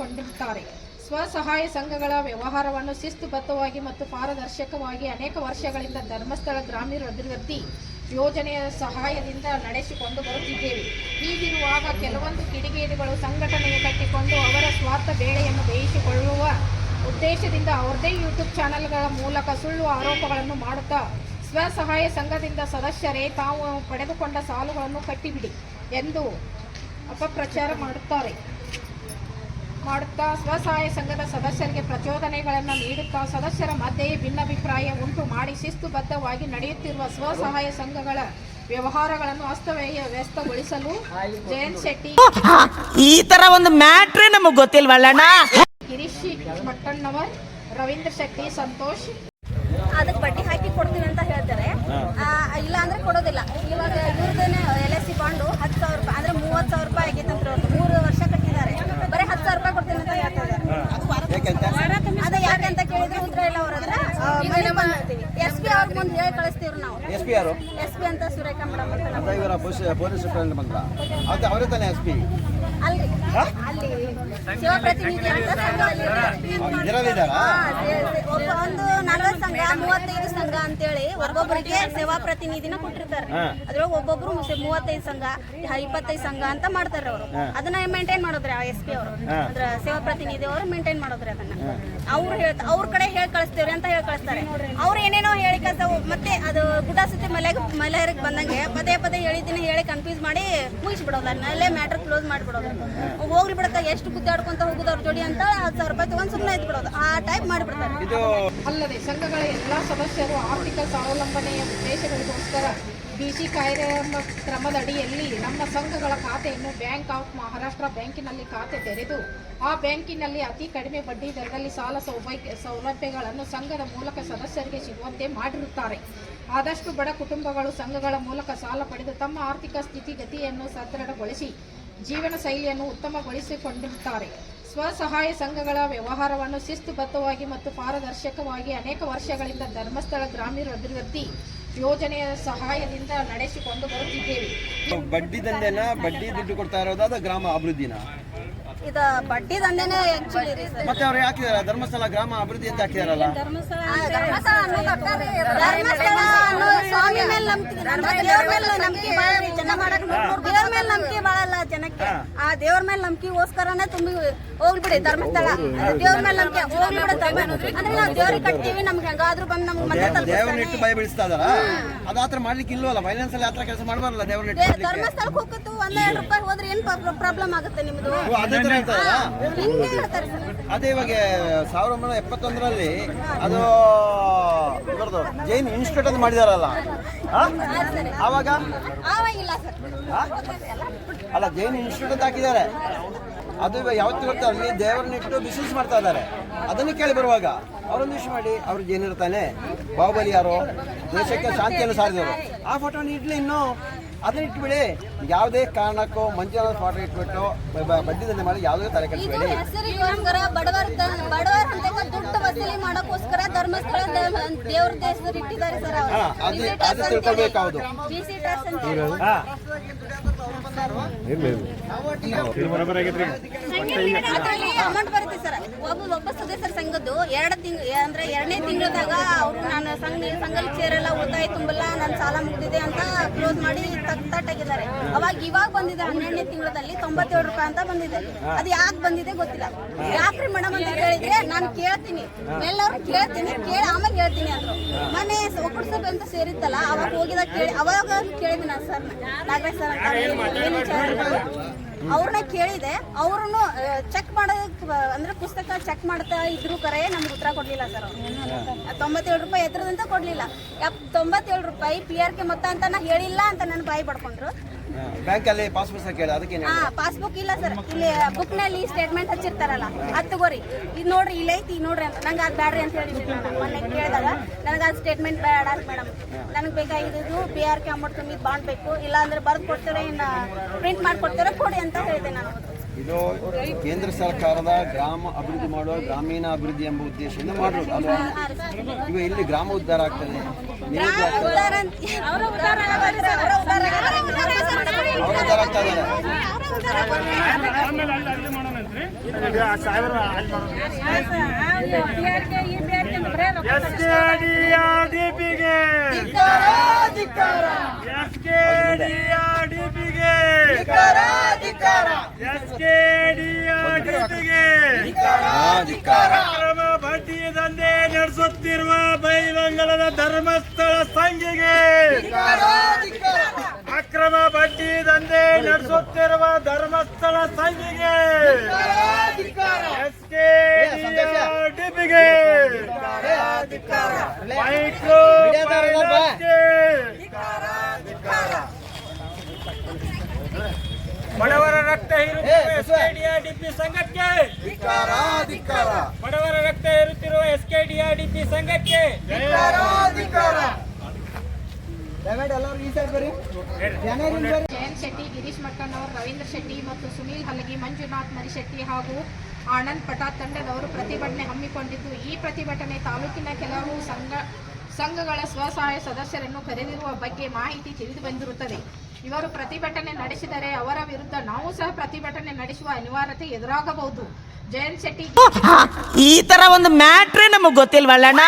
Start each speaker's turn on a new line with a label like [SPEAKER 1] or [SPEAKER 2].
[SPEAKER 1] ಬಳಸಿಕೊಂಡಿರುತ್ತಾರೆ ಸ್ವಸಹಾಯ ಸಂಘಗಳ ವ್ಯವಹಾರವನ್ನು ಶಿಸ್ತುಬದ್ಧವಾಗಿ ಮತ್ತು ಪಾರದರ್ಶಕವಾಗಿ ಅನೇಕ ವರ್ಷಗಳಿಂದ ಧರ್ಮಸ್ಥಳ ಗ್ರಾಮೀಣ ಅಭಿವೃದ್ಧಿ ಯೋಜನೆಯ ಸಹಾಯದಿಂದ ನಡೆಸಿಕೊಂಡು ಬರುತ್ತಿದ್ದೇವೆ. ಹೀಗಿರುವಾಗ ಕೆಲವೊಂದು ಕಿಡಿಗೇಡಿಗಳು ಸಂಘಟನೆಗೆ ಕಟ್ಟಿಕೊಂಡು ಅವರ ಸ್ವಾರ್ಥ ಬೇಳೆಯನ್ನು ಬೇಯಿಸಿಕೊಳ್ಳುವ ಉದ್ದೇಶದಿಂದ ಅವರದೇ ಯೂಟ್ಯೂಬ್ ಚಾನೆಲ್ಗಳ ಮೂಲಕ ಸುಳ್ಳು ಆರೋಪಗಳನ್ನು ಮಾಡುತ್ತಾ ಸ್ವಸಹಾಯ ಸಂಘದಿಂದ ಸದಸ್ಯರೇ, ತಾವು ಪಡೆದುಕೊಂಡ ಸಾಲುಗಳನ್ನು ಕಟ್ಟಿಬಿಡಿ ಎಂದು ಅಪಪ್ರಚಾರ ಮಾಡುತ್ತಾರೆ. ಮಾಡುತ್ತಾ ಸ್ವಸಹಾಯ ಸಂಘದ ಸದಸ್ಯರಿಗೆ ಪ್ರಚೋದನೆಗಳನ್ನು ನೀಡುತ್ತಾ ಸದಸ್ಯರ ಮಧ್ಯೆಯೇ ಭಿನ್ನಾಭಿಪ್ರಾಯ ಉಂಟು ಮಾಡಿ ಶಿಸ್ತುಬದ್ಧವಾಗಿ ನಡೆಯುತ್ತಿರುವ ಸ್ವಸಹಾಯ ಸಂಘಗಳ ವ್ಯವಹಾರಗಳನ್ನು ಅಸ್ತವ್ಯಯ ವ್ಯಸ್ತಗೊಳಿಸಲು ಜಯಂತ್ ಶೆಟ್ಟಿ
[SPEAKER 2] ಈ ತರ ಒಂದು ಮ್ಯಾಟ್ರೇ ನಮಗೆ ಗೊತ್ತಿಲ್ವಲ್ಲಣ್ಣ
[SPEAKER 1] ಗಿರೀಶ್ ಮಟ್ಟಣ್ಣವರ್ ರವೀಂದ್ರ ಶೆಟ್ಟಿ ಸಂತೋಷ್.
[SPEAKER 3] ಅದಕ್ಕೆ ಬಡ್ಡಿ ಹಾಕಿ ಕೊಡ್ತೀವಿ ಅಂತ ಹೇಳ್ತಾರೆ. ಇಲ್ಲ ಅಂದ್ರೆ ಕೊಡೋದಿಲ್ಲ. ಇವಾಗ ಇವ್ರದೇನೆ ಎಲ್ ಎಸ್ ಸಿ ಬಾಂಡು ಹತ್ತು ಸಾವಿರ ರೂಪಾಯಿ ಅಂದ್ರೆ ಮೂವತ್ತು ಸಾವಿರ ರೂಪಾಯಿ ಆಗೈತೆ ಅಂತ ಅವ್ರದ್ದು ಮೂರು ವರ್ಷ ಕಟ್ಟಿದ್ದಾರೆ ಬರೀ ಹತ್ತು ಸಾವಿರ ರೂಪಾಯಿ ಕೊಡ್ತೀನಿ ಅಂತ ಹೇಳ್ತಾರೆ ಅದೇ ಯಾಕಂತ ಕೇಳಿದ್ರೆ ಉತ್ತರ ಇಲ್ಲ ಅವ್ರ ಹತ್ರ ಮನೆಗೆ ಬಂದಿರ್ತೀವಿ ಎಸ್ ಪಿ ಅವ್ರ ಮುಂದೆ ಹೇಳಿ ಕಳಿಸ್ತೀವ್ರಿ ನಾವು
[SPEAKER 4] ಎಸ್ ಪಿ ಯಾರು?
[SPEAKER 3] ಎಸ್ ಪಿ ಅಂತ ಸುರೇಖಾ ಮೇಡಮ್ ಅಂತ ನಮ್ಮ-
[SPEAKER 4] ಅಂತ ಇವರ ಪೊಲೀಸ್ ಸೂಪರಿಂಟೆಂಡೆಂಟ್ ಬಂದ್ರ? ಅದು ಅವರೇ ತಾನೇ ಎಸ್ ಪಿ
[SPEAKER 3] ಅಲ್ಲಿ. ಅಂತ ಸಂಘದಲ್ಲಿ ಹಾ, ಸೇ- ಸೇ- ಒಬ್ಬ ಒಂದು ನಲವತ್ತು ಸಂಘ ಮೂವತ್ತೈದು ಸಂಘ ಅಂತೇಳಿ ಒಬ್ಬೊಬ್ಬರಿಗೆ ಸೇವಾ ಪ್ರತಿನಿಧಿನ ಕೊಟ್ಟಿರ್ತಾರೆ. ಅದ್ರೊಳಗೆ ಒಬ್ಬೊಬ್ರು ಮುಸ್ಲಿಂ ಮೂವತ್ತೈದು ಸಂಘ ಹ- ಇಪ್ಪತ್ತೈದು ಸಂಘ ಅಂತ ಮಾಡ್ತಾರೆ ಅವರು. ಅದನ್ನ ಮೇಂಟೈನ್ ಮಾಡೋದ್ರಿ ಆ ಎಸ್ ಪಿ ಅವರು ಅಂದ್ರೆ ಸೇವಾ ಪ್ರತಿನಿಧಿ ಅವರು ಮೇಂಟೈನ್ ಮಾಡೋದ್ರಿ ಅದನ್ನ. ಅವ್ರು ಹೇಳ್ತ ಅವ್ರ ಕಡೆ ಹೇಳಿ ಕಳಿಸ್ತೇವ್ರಿ ಅಂತ ಹೇಳಿ ಕಳಿಸ್ತಾರೆ. ಅವ್ರು ಹೇಳಿ ಮತ್ತೆ ಅದು ಗುಡ್ಡ ಸುತ್ತಿ ಮಲೆ ಮಲೆಯರಿಗೆ ಬಂದಂಗೆ ಪದೇ ಪದೇ ಹೇಳಿದ್ದೀನಿ ಹೇಳಿ ಕನ್ಫ್ಯೂಸ್ ಮಾಡಿ ಮುಗಿಸ್ಬಿಡೋದು. ಅದನ್ನ ಅಲ್ಲೇ ಮ್ಯಾಟ್ರ್ ಕ್ಲೋಸ್ ಮಾಡಿಬಿಡೋದು. ಹೋಗ್ಲಿ ಬಿಡಕ್ಕ ಎಷ್ಟು ಗುದ್ದಾಡ್ಕೊಂತ ಹೋಗುದು ಅವ್ರ ಜೋಡಿ ಅಂತ ಹತ್ತು ಸಾವಿರ ರೂಪಾಯಿ ತಗೊಂಡ್ ಸುಮ್ಮನೆ ಇದ್ಬಿಡೋದು. ಆ ಟೈಪ್ ಮಾಡಿಬಿಡ್ತಾರೆ.
[SPEAKER 4] ಇದು
[SPEAKER 1] ಅಲ್ಲದೆ ಸಂಘಗಳ ಎಲ್ಲಾ ಸದಸ್ಯರು ಆರ್ಥಿಕ ಸ್ವಾವಲಂಬನೆಯ ಉದ್ದೇಶಗಳಿಗೋಸ್ಕರ ಬಿಸಿ ಕಾರ್ಯಕ್ರಮ ಕ್ರಮದಡಿಯಲ್ಲಿ ನಮ್ಮ ಸಂಘಗಳ ಖಾತೆಯನ್ನು ಬ್ಯಾಂಕ್ ಆಫ್ ಮಹಾರಾಷ್ಟ್ರ ಬ್ಯಾಂಕಿನಲ್ಲಿ ಖಾತೆ ತೆರೆದು, ಆ ಬ್ಯಾಂಕಿನಲ್ಲಿ ಅತಿ ಕಡಿಮೆ ಬಡ್ಡಿ ದರದಲ್ಲಿ ಸಾಲ ಸೌಭಾಗ್ಯ, ಸೌಲಭ್ಯಗಳನ್ನು ಸಂಘದ ಮೂಲಕ ಸದಸ್ಯರಿಗೆ ಸಿಗುವಂತೆ ಮಾಡಿರುತ್ತಾರೆ. ಆದಷ್ಟು ಬಡ ಕುಟುಂಬಗಳು ಸಂಘಗಳ ಮೂಲಕ ಸಾಲ ಪಡೆದು ತಮ್ಮ ಆರ್ಥಿಕ ಸ್ಥಿತಿಗತಿಯನ್ನು ಸದೃಢಗೊಳಿಸಿ ಜೀವನ ಶೈಲಿಯನ್ನು ಉತ್ತಮಗೊಳಿಸಿಕೊಂಡಿರುತ್ತಾರೆ. ಸ್ವಸಹಾಯ ಸಂಘಗಳ ವ್ಯವಹಾರವನ್ನು ಶಿಸ್ತುಬದ್ಧವಾಗಿ ಮತ್ತು ಪಾರದರ್ಶಕವಾಗಿ ಅನೇಕ ವರ್ಷಗಳಿಂದ ಧರ್ಮಸ್ಥಳ ಗ್ರಾಮೀಣ ಅಭಿವೃದ್ಧಿ ಯೋಜನೆಯ ಸಹಾಯದಿಂದ ನಡೆಸಿಕೊಂಡು ಬರುತ್ತಿದ್ದೇವೆ.
[SPEAKER 4] ಬಡ್ಡಿ ದಂಧೆನ ಬಡ್ಡಿ ದುಡ್ಡು ಕೊಡ್ತಾ ಇರೋದಾದ ಗ್ರಾಮ ಅಭಿವೃದ್ಧಿನ?
[SPEAKER 3] ಇದು ಬಡ್ಡಿ ದಂಧೆನೇ ಆಕ್ಚುಲಿ ರೀ ಸರ್.
[SPEAKER 4] ಮತ್ತೆ ಅವ್ರು ಹಾಕಿದಾರೆ ಧರ್ಮಸ್ಥಳ ಗ್ರಾಮ ಅಭಿವೃದ್ಧಿ ಅಂತ ಹಾಕಿದಾರಲ್ಲ
[SPEAKER 3] ಆ, ಧರ್ಮಸ್ಥಳ ಅನ್ನೋ ಧರ್ಮಸ್ಥಳ ಅನ್ನೋ ಸ್ವಾಮಿ ಮೇಲೆ ನಂಬಿಕೆ ದೇವ್ರ ಮೇಲೆ ನಂಬಿಕೆ ಬಾಳ ರೀ ಜನ ಮಾಡಕ್ ದೇವ್ರ ಮೇಲೆ ನಂಬಿಕೆ ಬಾಳಲ್ಲ ಜನಕ್ಕೆ. ಆ ದೇವ್ರ ಮೇಲೆ ನಂಬಿಕೆಗೋಸ್ಕರನೇ ತುಂಬಿ ಹೋಗ್ಬಿಡಿ ಧರ್ಮಸ್ಥಳ. ದೇವ್ರ ಮೇಲೆ ನಂಬಿಕೆ. ಹೋಗ್ಬಿಡ ಅಂದ್ರೆ ನಾವು ದೇವ್ರಿಗೆ ಕಟ್ತೀವಿ ನಮ್ಗೆ ಹೆಂಗಾದ್ರೂ ಬಂದು ನಮ್ಗೆ ಮನೆ
[SPEAKER 4] ದೇವ್ರನ್ನ ಇಟ್ಟು ಭಯ ಬೀಳಿಸ್ತಾ ಇದಾರ ಅದಾತ್ರ ಮಾಡ್ಲಿಕ್ಕೆ ಇಲ್ವಲ್ಲ ಫೈನಾನ್ಸ್ ಅಲ್ಲಿ ಆತರ ಕೆಲಸ ಮಾಡಬಾರಲ್ಲ ದೇವ್ರನ್ನ ಇಟ್ಟು
[SPEAKER 3] ಧರ್ಮಸ್ಥಳಕ್ಕೆ ಹೋಗತ್ತು ಒಂದ್ ಎರಡು ರೂಪಾಯಿ ಹೋದ್ರೆ ಏನ್ ಪ್ರಾಬ್ಲಮ್ ಆಗುತ್ತೆ ನಿಮ್ದು?
[SPEAKER 4] ಅದೇ ತರ ಹೇಳ್ತಾರಲ್ಲ
[SPEAKER 3] ಹಿಂಗೆ ಹೇಳ್ತಾರೆ ಸರ್.
[SPEAKER 4] ಅದೇ ಇವಾಗ ಸಾವಿರದ ಒಂಬೈನೂರ ಎಪ್ಪತ್ತೊಂದರಲ್ಲಿ ಅದು ಇವ್ರದ್ದು ಜೈನ್ ಇನ್ಸ್ಟಿಟ್ಯೂಟ್ ಅಂತ ಮಾಡಿದಾರಲ್ಲ. ಆ? ಆವಾಗ?
[SPEAKER 3] ಆವಾಗಿಲ್ಲ ಸರ್.
[SPEAKER 4] ಆ? ಅಲ್ಲ ಜೈನ್ ಇನ್ಸ್ಟಿಟ್ಯೂಟ್ ಅಂತ ಹಾಕಿದ್ದಾರೆ. ಅದು ಇವಾಗ ಯಾವತ್ತು ಬರ್ತಾರೆ ಅಲ್ಲಿ ದೇವರನ್ನ ಇಟ್ಟು ಬಿಸಿನೆಸ್ ಮಾಡ್ತಾ ಇದ್ದಾರೆ. ಅದನ್ನು ಕೇಳಿ ಬರುವಾಗ ಅವರೊಂದು ವಿಷಯ ಮಾಡಿ ಅವ್ರು ಜೈನಿರ್ತಾನೆ ಬಾಹುಬಲಿ ಯಾರು? ದೇಶಕ್ಕೆ ಶಾಂತಿಯನ್ನು ಸಾರಿದವರು. ಆ ಫೋಟೋನ ಇಡ್ಲಿ ಇನ್ನು. ಅದನ್ನ ಇಟ್ಬಿಡಿ. ಯಾವುದೇ ಕಾರಣಕ್ಕೂ ಮಂಜುನಾಥ ಫೋಟೋ ಇಟ್ಬಿಟ್ಟು ಬ- ಬ- ಬಡ್ಡಿ ದಂಧೆ ಮಾಡಿ ಯಾವುದೇ ತಲೆ
[SPEAKER 3] ಇದು
[SPEAKER 4] ಬಿಡಿ
[SPEAKER 3] ಹೆಸರಿಗೋಸ್ಕರ ಬಡವರ ಬಡವರ ಹಂತಕ್ಕೆ ದುಡ್ಡು ವಸೂಲಿ ಮಾಡೋಕ್ಕೋಸ್ಕರ ಧರ್ಮಸ್ಥಳ ದೇವ್ರ ಹೆಸರು ಇಟ್ಟಿದ್ದಾರೆ ಸರ್
[SPEAKER 4] ಅದು- ಅದು ತಿಳ್ಕೊಳ್ಬೇಕು ಹೌದು.
[SPEAKER 3] ಅಮೌಂಟ್ ಬರುತ್ತೆ ಸರ್? ಸಂಘದ್ದು ಎರಡು ತಿಂಗ್, ಅಂದ್ರೆ ಎರಡನೇ ತಿಂಗಳದಾಗ ಅವರು ನಾನು ಸಂಘ ಸಂಘದಲ್ಲಿ ಎಲ್ಲ ಉಳಿತಾಯ ತುಂಬಲ್ಲ ನನ್ನ ಸಾಲ ಮುಗಿದಿದೆ ಅಂತ ಕ್ಲೋಸ್ ಮಾಡಿ ತಟ್ಟಾಗಿದ್ದಾರೆ. ಅವಾಗ ಇವಾಗ ಬಂದಿದೆ ಹನ್ನೆರಡನೇ ತಿಂಗಳಲ್ಲಿ ತೊಂಬತ್ತೇಳು ರೂಪಾಯಿ ಅಂತ ಬಂದಿದೆ. ಅದು ಯಾಕೆ ಬಂದಿದೆ ಗೊತ್ತಿಲ್ಲ. ಯಾಕ್ರಿ ಮೇಡಮ್ ಅಂತ ಹೇಳಿದ್ರೆ ನಾನು ಕೇಳ್ತೀನಿ. ಎಲ್ಲರೂ ಕೇಳ್ತೀನಿ, ಕೇಳಿ ಆಮೇಲೆ ಹೇಳ್ತೀನಿ ಅಂದ್ರು. ಮನೆ ಒಕ್ಕೂಟ ಸಭೆ ಅಂತ ಸೇರಿತ್ತಲ್ಲ, ಅವಾಗ ಹೋಗಿದಾಗ ಕೇಳಿ, ಅವಾಗ ಕೇಳಿದೆ ನಾನು ಸರ್ ನಾಗರಾಜ್ ಸರ್ ಅಂತ. ಅವ್ರನ್ನ ಕೇಳಿದೆ. ಅವ್ರನ್ನು ಚೆಕ್ ಮಾಡೋದಕ್ಕೆ ಅಂದ್ರೆ ಪುಸ್ತಕ ಚೆಕ್ ಮಾಡ್ತಾ ಇದ್ರು ಕರೆ ನಮ್ಗೆ ಉತ್ತರ ಕೊಡ್ಲಿಲ್ಲ ಸರ್ ತೊಂಬತ್ತೇಳು ರೂಪಾಯಿ ಎತ್ತರದಂತ ಕೊಡ್ಲಿಲ್ಲ. ತೊಂಬತ್ತೇಳು ರೂಪಾಯಿ ಪಿ ಆರ್ ಕೆ ಮೊತ್ತ ಅಂತ ಹೇಳಿಲ್ಲ ಅಂತ ನನ್ನ ಬಾಯಿ ಪಡ್ಕೊಂಡ್ರು
[SPEAKER 4] ಬ್ಯಾಂಕಲ್ಲಿ ಪಾಸ್ಬುಕ್ ಸರ್ ಕೇಳಿ ಅದಕ್ಕೆ
[SPEAKER 3] ಹಾ ಪಾಸ್ಬುಕ್ ಇಲ್ಲ ಸರ್. ಇಲ್ಲಿ ಬುಕ್ನಲ್ಲಿ ಸ್ಟೇಟ್ಮೆಂಟ್ ಹಚ್ಚಿರ್ತಾರಲ್ಲ ಅದು ತಗೋರಿ. ಇದು ನೋಡ್ರಿ ಇಲ್ಲ ಐತಿ ನೋಡ್ರಿ ಅಂತ. ನಂಗೆ ಅದು ಬ್ಯಾಡ್ರಿ ಅಂತ ಹೇಳಿದ್ದೆ ನಾನು. ಮೊನ್ನೆ ಕೇಳಿದಾಗ ನನಗೆ ಅದು ಸ್ಟೇಟ್ಮೆಂಟ್ ಬೇಡ ಮೇಡಮ್ ನನಗೆ ಬೇಕಾಗಿದ್ದು ಬಿ ಆರ್ ಕೆ ಅಮೌಂಟ್ ತುಂಬಿದ್ ಬಾಂಡ್ ಬೇಕು. ಇಲ್ಲ ಅಂದ್ರೆ ಬರ್ದು ಕೊಡ್ತಾರೆ ಇನ್ನು ಪ್ರಿಂಟ್ ಮಾಡ್ಕೊಡ್ತೀರಾ ಕೊಡಿ ಅಂತ ಹೇಳಿದೆ ನಾನು.
[SPEAKER 4] ಇದು ಕೇಂದ್ರ ಸರ್ಕಾರದ ಗ್ರಾಮ ಅಭಿವೃದ್ಧಿ ಮಾಡುವ ಗ್ರಾಮೀಣ ಅಭಿವೃದ್ಧಿ ಎಂಬ ಉದ್ದೇಶದಿಂದ ಮಾಡಿರೋದು ಅಲ್ವಾ? ಈಗ ಇಲ್ಲಿ ಗ್ರಾಮ ಉದ್ಧಾರ ಆಗ್ತದೆ.
[SPEAKER 3] ಅವರು ಉದ್ಧಾರ
[SPEAKER 4] ಆಗ್ತಾ ಇದ್ದಾರೆ.
[SPEAKER 5] ಎಸ್ಕೆಡಿಆರ್ಡಿಪಿಗೆ ಎಸ್ಕೆಡಿಆರ್ಡಿಪಿಗೆ ಎಸ್ಕೆಡಿಆರ್ಡಿಪಿಗೆ ಅಕ್ರಮ ಬಡ್ಡಿ ದಂಧೆ ನಡೆಸುತ್ತಿರುವ ಬೈಲಂಗಲದ ಧರ್ಮಸ್ಥಳ ಸಂಘಿಗೆ. ಅಕ್ರಮ ಬಡ್ಡಿ ದಂಧೆ ನಡೆಸುತ್ತಿರುವ ಧರ್ಮಸ್ಥಳ ಸಂಘಿಗೆ. ಎಸ್ ಕೆ ಡಿಪಿಗೆ ಮೈಕ್ರೋ ಬಡವರ ರಕ್ತ ಹೀರುತ್ತಿರುವ ಎಸ್ಕೆಡಿಆರ್ಡಿಪಿ ಸಂಘಕ್ಕೆ. ಬಡವರ ರಕ್ತ ಹೀರುತ್ತಿರುವ ಎಸ್ಕೆಡಿಆರ್ಡಿಪಿ ಸಂಘಕ್ಕೆ.
[SPEAKER 1] ಜಯಂತ್ ಶೆಟ್ಟಿ ಗಿರೀಶ್ ಮಟ್ಟಣ್ಣವರ್ ರವೀಂದ್ರ ಶೆಟ್ಟಿ ಮತ್ತು ಸುನೀಲ್ ಹಲಗಿ ಮಂಜುನಾಥ್ ಮರಿಶೆಟ್ಟಿ ಹಾಗೂ ಆನಂದ್ ಪಟಾ ತಂಡದವರು ಪ್ರತಿಭಟನೆ ಹಮ್ಮಿಕೊಂಡಿದ್ದು. ಈ ಪ್ರತಿಭಟನೆ ತಾಲೂಕಿನ ಕೆಲವು ಸಂಘ ಸಂಘಗಳ ಸ್ವಸಹಾಯ ಸದಸ್ಯರನ್ನು ಕರೆದಿರುವ ಬಗ್ಗೆ ಮಾಹಿತಿ ತಿಳಿದು ಬಂದಿರುತ್ತದೆ. ಇವರು ಪ್ರತಿಭಟನೆ ನಡೆಸಿದರೆ ಅವರ ವಿರುದ್ಧ ನಾವು ಸಹ ಪ್ರತಿಭಟನೆ ನಡೆಸುವ ಅನಿವಾರ್ಯತೆ ಎದುರಾಗಬಹುದು. ಜಯಂತ್ ಶೆಟ್ಟಿ.
[SPEAKER 2] ಈ ತರ ಒಂದು ಮ್ಯಾಟ್ರೇ ನಮಗ್ ಗೊತ್ತಿಲ್ವಲ್ಲಣ್ಣ?